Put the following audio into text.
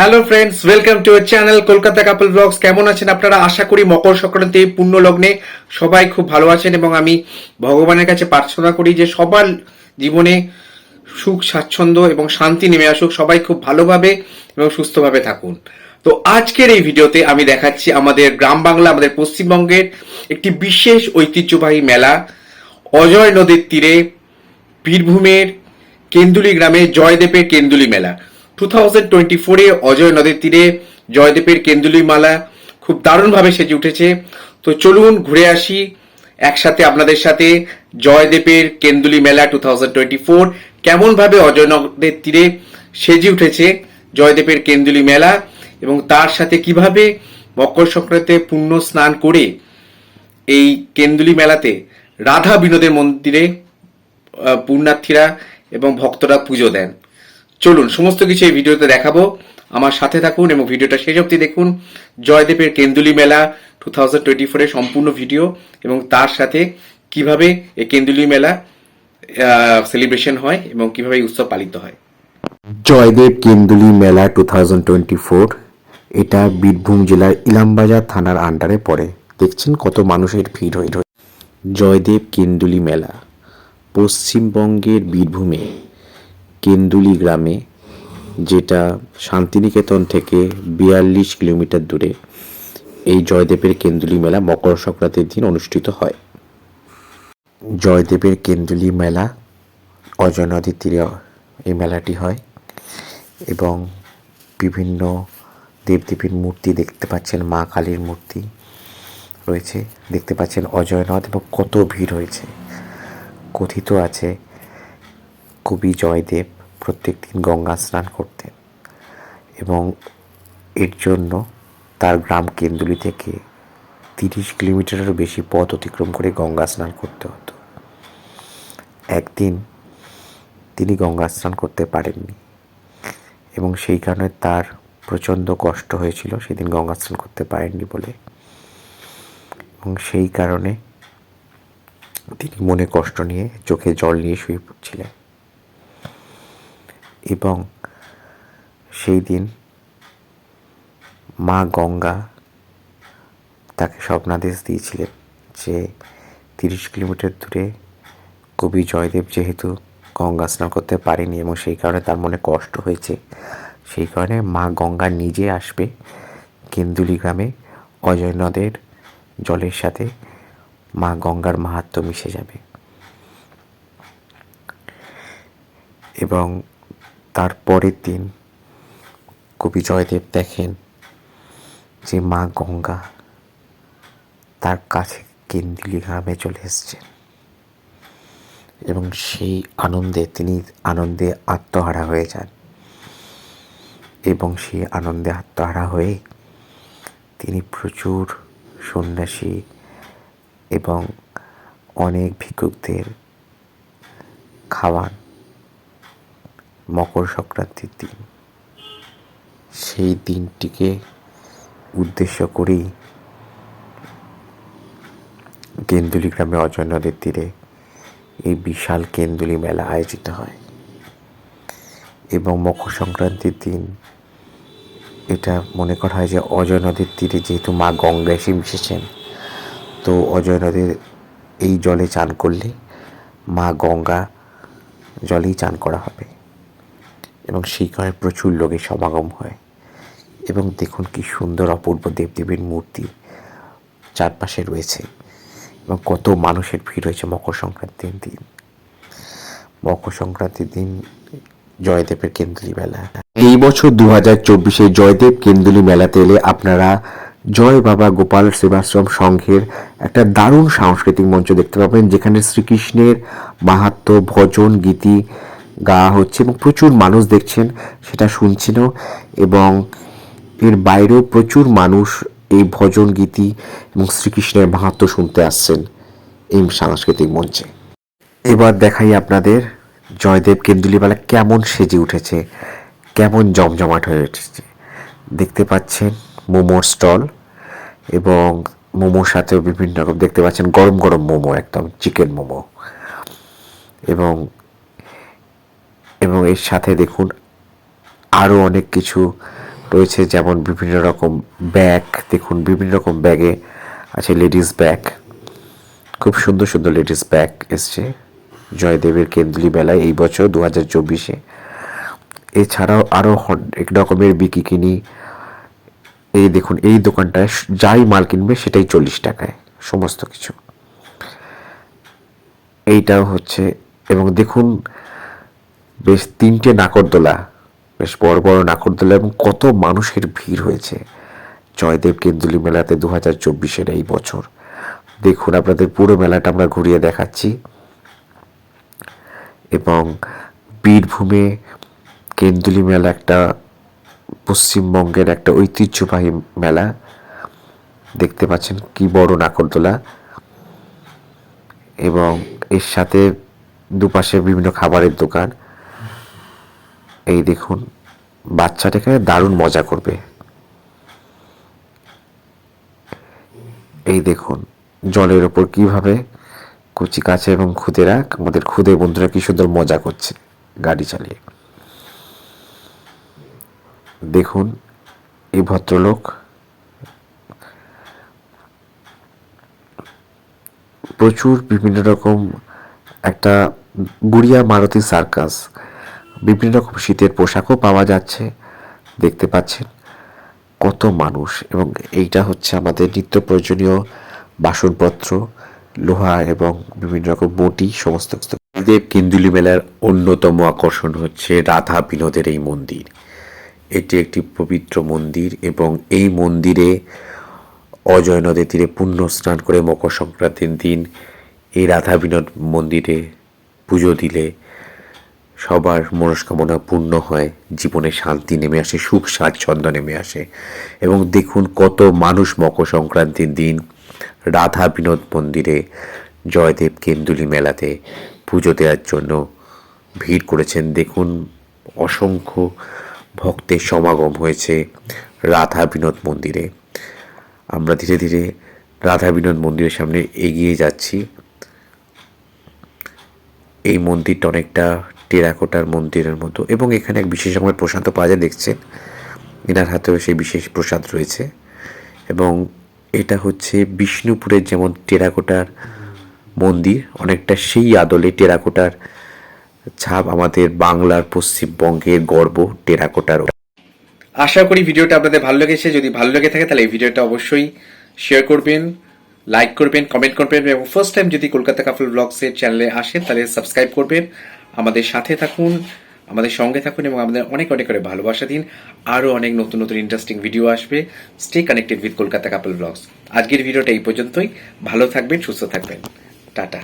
Hello friends welcome to channel Kolkata couple blogs কেমন আছেন আপনারা? আশা করি মকর সংক্রান্তি পূর্ণ লগ্নে সবাই খুব ভালো আছেন এবং আমি ভগবানের কাছে প্রার্থনা করি যে সবার জীবনে সুখ, স্বাচ্ছন্দ্য এবং শান্তি নেমে আসুক, সবাই খুব ভালোভাবে এবং সুস্থভাবে থাকুন। তো আজকের এই ভিডিওতে আমি দেখাচ্ছি আমাদের গ্রাম বাংলা, আমাদের পশ্চিমবঙ্গের একটি বিশেষ ঐতিহ্যবাহী মেলা, অজয় নদীর তীরে বীরভূমের কেন্দুলি গ্রামে জয়দেবের কেন্দুলি মেলা। টু থাউজেন্ড টোয়েন্টি ফোরে অজয় নদীর তীরে জয়দেবের কেন্দুলি মেলা খুব দারুণভাবে সেজে উঠেছে। তো চলুন ঘুরে আসি একসাথে আপনাদের সাথে জয়দেবের কেন্দুলি মেলা টু থাউজেন্ড টোয়েন্টি ফোর কেমনভাবে অজয় নদের তীরে সেজে উঠেছে জয়দেবের কেন্দুলি মেলা এবং তার সাথে কীভাবে মকর সংক্রান্তিতে পুণ্য স্নান করে এই কেন্দুলি মেলাতে রাধা বিনোদের মন্দিরে পুণ্যার্থীরা এবং ভক্তরা পুজো দেন। চলুন, সমস্ত কিছু এই ভিডিওতে দেখাবো। আমার সাথে থাকুন এবং ভিডিওটা শেষ অবধি দেখুন। জয়দেবের কেন্দুলি মেলা টু থাউজেন্ড টোয়েন্টি ফোরের সম্পূর্ণ ভিডিও এবং তার সাথে কীভাবে এই কেন্দুলি মেলা সেলিব্রেশন হয় এবং কীভাবে উৎসব পালিত হয়। জয়দেব কেন্দুলি মেলা টু থাউজেন্ড টোয়েন্টি ফোর এটা বীরভূম জেলার ইলামবাজার থানার আন্ডারে পড়ে। দেখছেন কত মানুষের ভিড় হয়ে জয়দেব কেন্দুলি মেলা পশ্চিমবঙ্গের বীরভূমে। কেন্দুলি গ্রামে, যেটা শান্তিনিকেতন থেকে বিয়াল্লিশ কিলোমিটার দূরে, এই জয়দেবের কেন্দুলি মেলা মকর সংক্রান্তির দিন অনুষ্ঠিত হয়। জয়দেবের কেন্দুলি মেলা অজয় নদীর তীরে এই মেলাটি হয় এবং বিভিন্ন দেবদেবীর মূর্তি দেখতে পাচ্ছেন, মা কালীর মূর্তি রয়েছে, দেখতে পাচ্ছেন অজয় অজয়নদ এবং কত ভিড় হয়েছে। কথিত আছে কবি জয়দেব প্রত্যেক দিন গঙ্গা স্নান করতেন এবং এর জন্য তার গ্রাম কেন্দুলি থেকে তিরিশ কিলোমিটারেরও বেশি পথ অতিক্রম করে গঙ্গা স্নান করতে হতো। একদিন তিনি গঙ্গা স্নান করতে পারেননি এবং সেই কারণে তার প্রচণ্ড কষ্ট হয়েছিল সেদিন গঙ্গা স্নান করতে পারেননি বলে। এবং সেই কারণে তিনি মনে কষ্ট নিয়ে চোখে জল নিয়ে শুয়ে পড়ছিলেন। এবং সেই দিন মা গঙ্গা তাকে স্বপ্নাদেশ দিয়েছিলেন যে তিরিশ কিলোমিটার দূরে কবি জয়দেব যেহেতু গঙ্গা স্নান করতে পারেনি এবং সেই কারণে তার মনে কষ্ট হয়েছে, সেই কারণে মা গঙ্গা নিজে আসবে কেন্দুলি গ্রামে অজয় নদের জলের সাথে মা গঙ্গার মাহাত্ম মিশে যাবে। এবং তার পরের দিন কবি জয়দেব দেখেন যে মা গঙ্গা তার কাছে কেন্দ্রীয় গ্রামে চলে এসছেন এবং সেই আনন্দে তিনি আনন্দে আত্মহারা হয়ে যান এবং সেই আনন্দে আত্মহারা হয়ে তিনি প্রচুর সন্ন্যাসী এবং অনেক ভিক্ষুকদের খাওয়ান। মকর সংক্রান্তির দিন। সেই দিনটিকে উদ্দেশ্য করেই কেন্দুলি গ্রামে অজয় নদীর তীরে এই বিশাল কেন্দুলি মেলা আয়োজিত হয়। এবং মকর সংক্রান্তির দিন এটা মনে করা হয় যে অজয় নদীর তীরে যেহেতু মা গঙ্গা এসে মিশেছেন, তো অজয় নদীর এই জলে চান করলে মা গঙ্গা জলেই চান করা হবে। এবং সেই কারণে প্রচুর লোকের সমাগম হয়। এবং দেখুন কি সুন্দর অপূর্ব দেবদেবীর মূর্তি চারপাশে রয়েছে এবং কত মানুষের ভিড় হয়েছে মকর সংক্রান্তির দিন। মকর সংক্রান্তির দিন জয়দেবের কেন্দ্রী মেলা। এই বছর দু হাজার চব্বিশে জয়দেব কেন্দ্রী মেলাতে এলে আপনারা জয় বাবা গোপাল সেবাশ্রম সংঘের একটা দারুণ সাংস্কৃতিক মঞ্চ দেখতে পাবেন, যেখানে শ্রীকৃষ্ণের মাহাত্ম, ভজন, গীতি গাওয়া হচ্ছে এবং প্রচুর মানুষ দেখছেন, সেটা শুনছেনও এবং এর বাইরেও প্রচুর মানুষ এই ভজন গীতি এবং শ্রীকৃষ্ণের মাহাত্ম শুনতে আসছেন এই সাংস্কৃতিক মঞ্চে। এবার দেখাই আপনাদের জয়দেব কেন্দুলিমালা কেমন সেজে উঠেছে, কেমন জমজমাট হয়ে উঠেছে। দেখতে পাচ্ছেন মোমোর স্টল এবং মোমোর সাথেও বিভিন্ন রকম, দেখতে পাচ্ছেন গরম গরম মোমো, একদম চিকেন মোমো এবং এবং এর সাথে দেখুন আরও অনেক কিছু রয়েছে, যেমন বিভিন্ন রকম ব্যাগ, দেখুন বিভিন্ন রকম ব্যাগে আছে লেডিস ব্যাগ খুব সুন্দর সুন্দর লেডিস ব্যাগ এসছে জয়দেবের কেন্দ্রী মেলায় এই বছর দু হাজার চব্বিশে। এছাড়াও আরও অনেক রকমের বিকিকিনি এই দেখুন, এই দোকানটায় যাই মাল কিনবে সেটাই চল্লিশ টাকায়, সমস্ত কিছু। এইটাও হচ্ছে, এবং দেখুন বেশ তিনটে নাকরদোলা বেশ বড় বড় নাকরদোলা এবং কত মানুষের ভিড় হয়েছে। জয়দেব কেন্দুলি মেলাতে দু হাজার চব্বিশের এই বছর। দেখুন, আপনাদের পুরো মেলাটা আমরা ঘুরিয়ে দেখাচ্ছি। এবং বীরভূমে কেন্দুলি মেলা একটা, পশ্চিমবঙ্গের একটা ঐতিহ্যবাহী মেলা। দেখতে পাচ্ছেন কি বড় নাকরদোলা এবং এর সাথে দুপাশে বিভিন্ন খাবারের দোকান। এই দেখুন বাচ্চাটা এখানে দারুণ মজা করবে। এই দেখুন, জলের ওপর কীভাবে কচি কাছে এবং খুদেরা আমাদের খুদে বন্ধুরা কি সুন্দর মজা করছে গাড়ি চালিয়ে। দেখুন, এই ভদ্রলোক প্রচুর বিভিন্ন রকম একটা গুড়িয়া মারুতি সার্কাস বিভিন্ন রকম শীতের পোশাকও পাওয়া যাচ্ছে, দেখতে পাচ্ছেন কত মানুষ এবং এইটা হচ্ছে আমাদের নিত্য প্রয়োজনীয় বাসনপত্র, লোহা এবং বিভিন্ন রকম বটি, সমস্ত দেব কেন্দুলি মেলার অন্যতম আকর্ষণ হচ্ছে রাধা বিনোদের এই মন্দির। এটি একটি পবিত্র মন্দির এবং এই মন্দিরে অজয় নদের তীরে পুণ্য স্নান করে মকর সংক্রান্তির দিন এই রাধা বিনোদ মন্দিরে পুজো দিলে সবার মনস্কামনা পূর্ণ হয়, জীবনে শান্তি নেমে আসে, সুখ স্বাচ্ছন্দ্য নেমে আসে। এবং দেখুন কত মানুষ মকর সংক্রান্তির দিন, রাধা বিনোদ মন্দিরে, জয়দেব কেন্দুলি মেলাতে পুজো দেওয়ার জন্য ভিড় করেছেন। দেখুন অসংখ্য ভক্তের সমাগম হয়েছে রাধা বিনোদ মন্দিরে। আমরা ধীরে ধীরে রাধা বিনোদ মন্দিরের সামনে এগিয়ে যাচ্ছি। এই মন্দিরটা অনেকটা টেরাকোটার মন্দিরের মতো এবং এখানে এক বিশেষ রকমের প্রসাদ পাওয়া যায়, দেখছেন। এনার হাতেও সেই বিশেষ প্রসাদ রয়েছে। এবং এটা হচ্ছে বিষ্ণুপুরের যেমন টেরাকোটার মন্দির, অনেকটা সেই আদলে টেরাকোটার ছাপ আমাদের বাংলার পশ্চিমবঙ্গের গর্ব টেরাকোটার আশা করি ভিডিওটা আপনাদের ভালো লেগেছে। যদি ভালো লেগে থাকে তাহলে এই ভিডিওটা অবশ্যই শেয়ার করবেন লাইক করবেন কমেন্ট করবেন এবং ফার্স্ট টাইম যদি কলকাতা কাপল ব্লগসের চ্যানেলে আসেন তাহলে সাবস্ক্রাইব করবেন। আমাদের সাথে থাকুন, আমাদের সঙ্গে থাকুন এবং আমাদের অনেক অনেক করে ভালোবাসা দিন। আরও অনেক নতুন নতুন ইন্টারেস্টিং ভিডিও আসবে। Stay connected with Kolkata couple blogs আজকের ভিডিওটা এই পর্যন্তই। ভালো থাকবেন, সুস্থ থাকবেন। টাটা।